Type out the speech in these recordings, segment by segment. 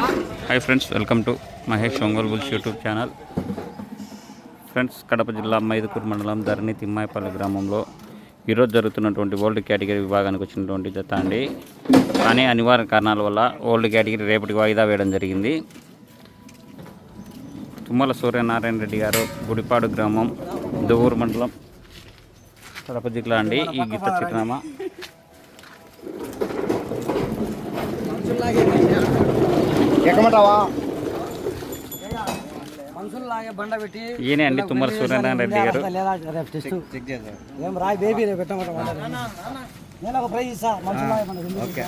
Hi friends welcome to Mahesh Ongole bulls YouTube channel. Friends Kadapa జిల్లా మైదుకూరు మండలం ధరణి తిమ్మాయిపల్లి గ్రామంలో ఈరోజు జరుగుతున్నటువంటి ఓల్డ్ కేటగిరీ విభాగానికి వచ్చినటువంటి జత అండి. కానీ అనివార్య కారణాల వల్ల ఓల్డ్ కేటగిరీ రేపటికి వాయిదా వేయడం జరిగింది. తుమ్మల సూర్యనారాయణ రెడ్డి గారు గుడిపాడు గ్రామం దువ్వూరు మండలం కడప జిల్లా అండి ఈ గీత చిరునామా. ఎక్కమంటావా? ఈయనే అండి తుమ్మల సూర్యనారాయణ రెడ్డి గారు. లేదా రేపు టెస్ట్ ఏం రాయి బేబీ రేపు పెట్టమంట నేను ఒక ప్రైజ్ ఇస్తా. మనుషుల్లాగే బండ ఎందుకు ఓకే.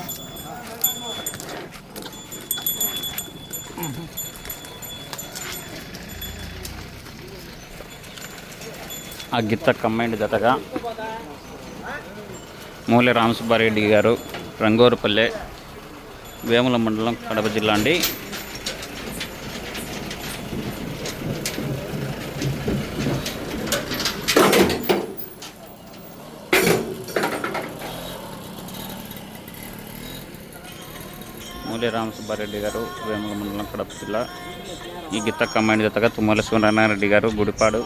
ఆ గిత్త కంబైండ్ జతగా. మూలె రామసుబ్బారెడ్డి గారు రంగోరుపల్లె వేముల మండలం కడప జిల్లా అండి. మూలె రామసుబ్బారెడ్డి గారు వేముల మండలం కడప జిల్లా. ఈ గీత కమ్మాయిని జతగా తుమ్మల సూర్యనారాయణరెడ్డి గారు గుడిపాడు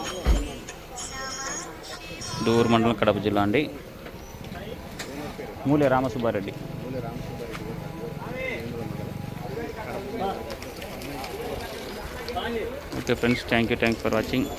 దూరు మండలం కడప జిల్లా అండి. మూలి Ramasubba Reddy. Okay friends, thank you, thank you for watching.